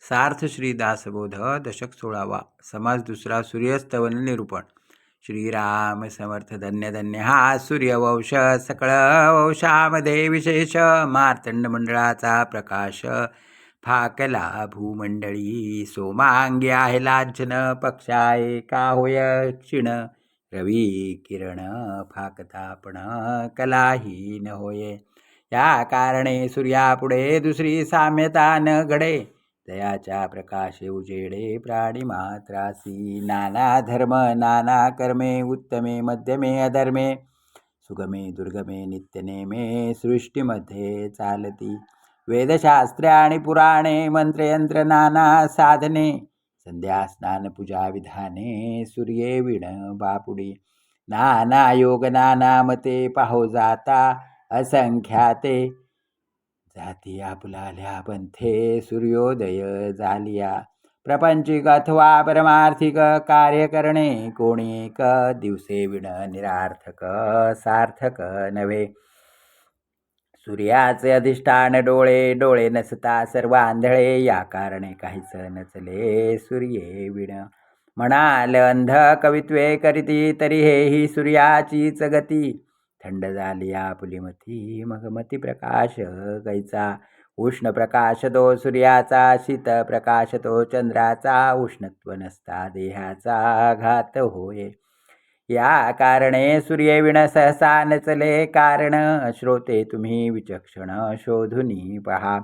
सार्थ श्री दासबोध दशक सोळावा. समाज दुसरा सूर्यस्तवन निरूपण. श्रीराम समर्थ धन्य धन्य हा सूर्यवंश सकळ वंशामध्ये विशेष मार्तंड मंडळाचा प्रकाश. फाकला भूमंडळी सोमांगी आहे लाजन पक्षाय का होय क्षीण. रवी किरण फाकतापण कलाहीन होय. या कारणे सूर्यापुढे दुसरी साम्यता न घडे. दयाच्या प्रकाशे उजेडे प्राणी मात्रासी. नाना धर्म नाना कर्मे उत्तमे मध्यमे अधर्मे. सुगमे दुर्गमे नित्यनेमे सृष्टीमध्ये चालती. वेदशास्त्रे आणि पुराणे मंत्रयंत्र नाना साधने. संध्या स्नान पूजा विधाने सूर्ये विण बापुडी. नाना योग नाना मते पाहो जाता असंख्याते. जाती आपुलाल्या पंथे सूर्योदय झालिया. प्रपंचिक अथवा परमार्थिक कार्य करणे कोणी क दिवसे विण निरार्थक सार्थक नव्हे. सूर्याचे अधिष्ठान डोळे डोळे नसता सर्व आंधळे या कारणे काहीच नचले सूर्ये विण. म्हणाल अंध कवित्वे करीती तरी हे ही सूर्याचीच गती. थंड झाली आपुलीमती मग मती प्रकाश कैचा उष्ण प्रकाश तो सूर्याचा शीत प्रकाश तो चंद्राचा. उष्णत्व नसता देहाचा घात होय. या कारणे सूर्यविण सहसा नचले कारण श्रोते तुम्ही विचक्षण शोधुनी पहा.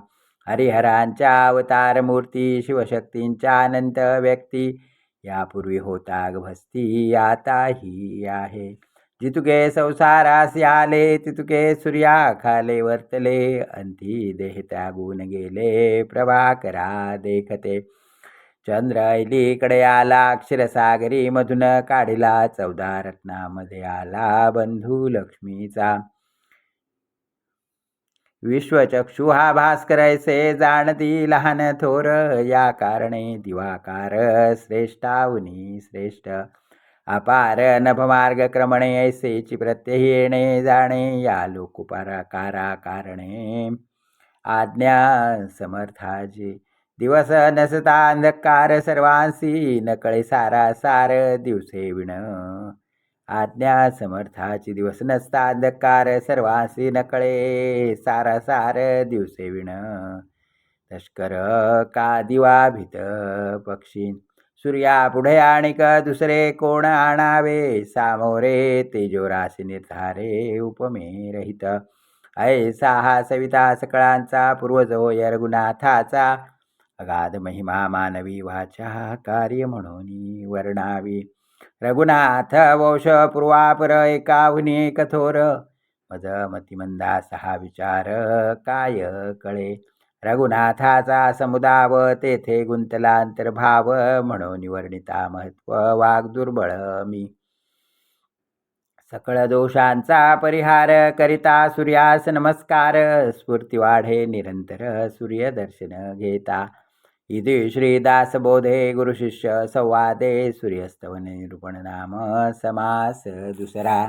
हरिहरांच्या अवतार मूर्ती शिवशक्तींच्या अनंत व्यक्ती. यापूर्वी होता भस्ती आताही आहे. जितुके संसारास आले तितुके सूर्या खाले वर्तले. अंती देह त्यागून गेले प्रभाकरा देखते. चंद्र इलीकडे आला क्षीरसागरी मधून काढिला. चौदा रत्नामध्ये आला बंधू लक्ष्मीचा. विश्वचक्षु हा भास्कर ऐसे जाणती लहान थोर. या कारणे दिवाकार श्रेष्ठावनी श्रेष्ठ. अपार नभमार्ग क्रमणे ऐसेची चि येणे जाणे या लोकुपराकारा कारणे. आज्ञा समर्थाजी दिवस नसता अंधकार सर्वांसी नकळे सारा सार दिवसे विण. आज्ञा समर्थाची दिवस नसता अंधकार सर्वांसी नकळे सारा सार दिवसे विण. तस्कर का दिवा भीत पक्षी? सूर्या पुढे आणिक दुसरे कोण आणावे? सामोरे तेजोराशी निर्धारे उपमे रहित. ऐसा हा सविता सकळांचा पूर्वज होय रघुनाथाचा. अगाध महिमा मानवी वाचा कार्य म्हणून वर्णावी. रघुनाथ वंश पूर्वापर एकाहुनी कथोर मज मतिमंदा सहा विचार काय कळे? रघुनाथाचा समुदाव तेथे गुंतला अंतर्भाव म्हणून वर्णिता महत्त्व वाघ दुर्बळ मी. सकळ दोषांचा परिहार करिता सूर्यास नमस्कार स्फूर्ती वाढे निरंतर सूर्यदर्शन घेता. इति श्रीदासबोधे गुरुशिष्य संवादे सूर्यस्तवन निरूपण नाम समास दुसरा.